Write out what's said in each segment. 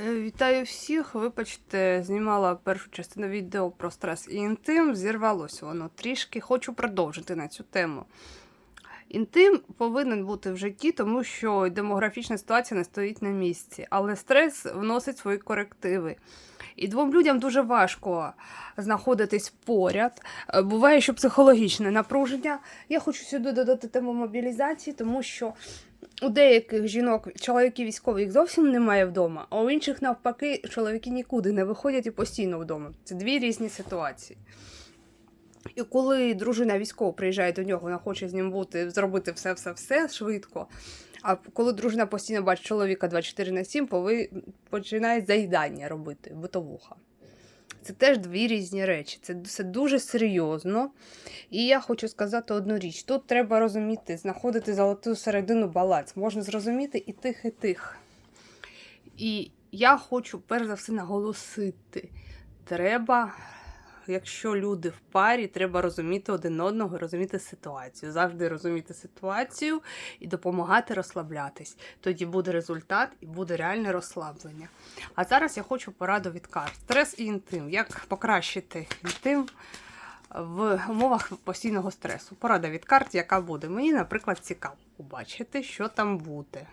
Е, Вітаю всіх. Вибачте, знімала першу частину відео про стрес і інтим. Зірвалося воно трішки. Хочу продовжити на цю тему. Інтим повинен бути в житті, тому що демографічна ситуація не стоїть на місці, але стрес вносить свої корективи. І двом людям дуже важко знаходитись поряд. Е, Буває, що психологічне напруження. Я хочу сюди додати тему мобілізації, тому що у деяких жінок чоловіки військові їх зовсім немає вдома, а у інших навпаки чоловіки нікуди не виходять і постійно вдома. Це дві різні ситуації. І коли дружина військова приїжджає до нього, вона хоче з ним бути, зробити все-все-все швидко. А коли дружина постійно бачить чоловіка 24 на 7, пови... починає заїдання робити, битовуха. Це теж дві різні речі. Це все дуже серйозно. І я хочу сказати одну річ: тут треба розуміти, знаходити золоту середину баланс. Можна зрозуміти і тих, і тих. І я хочу перш за все наголосити: треба, якщо люди в парі, треба розуміти один одного, розуміти ситуацію. Завжди розуміти ситуацію і допомагати розслаблятись. Тоді буде результат і буде реальне розслаблення. А зараз я хочу пораду від карт. Стрес і інтим. Як покращити інтим в умовах постійного стресу? Порада від карт, яка буде. Мені, наприклад, цікаво побачити, що там буде.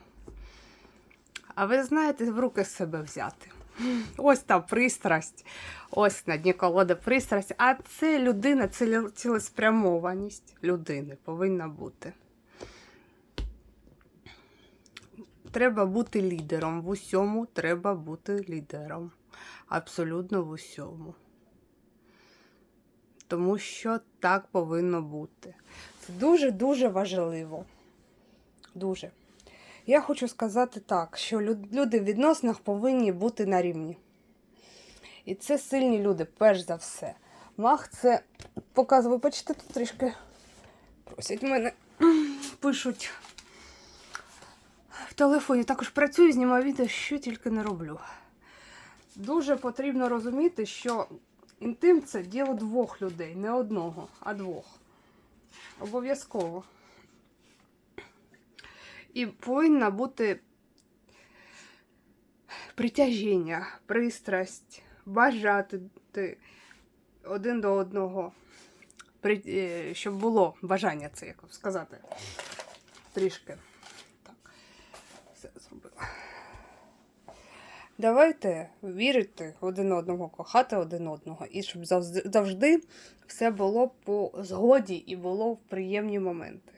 А ви знаєте, в руки себе взяти. Ось та пристрасть, ось на дні колоди пристрасть. А це людина, це цілеспрямованість людини повинна бути. Треба бути лідером. В усьому треба бути лідером. Абсолютно в усьому. Тому що так повинно бути. Це дуже-дуже важливо. Дуже. Я хочу сказати так, що люди в відносинах повинні бути на рівні. І це сильні люди, перш за все. Мах це показує, бачите, тут трішки просять мене, пишуть в телефоні. Також працюю, знімаю відео, що тільки не роблю. Дуже потрібно розуміти, що інтим це діло двох людей, не одного, а двох. Обов'язково. І повинна бути притяжіння, пристрасть, бажати один до одного, е, щоб було бажання це, як сказати, трішки. Так, все зробила. Давайте вірити один одного, кохати один одного, і щоб завжди все було по згоді і було в приємні моменти.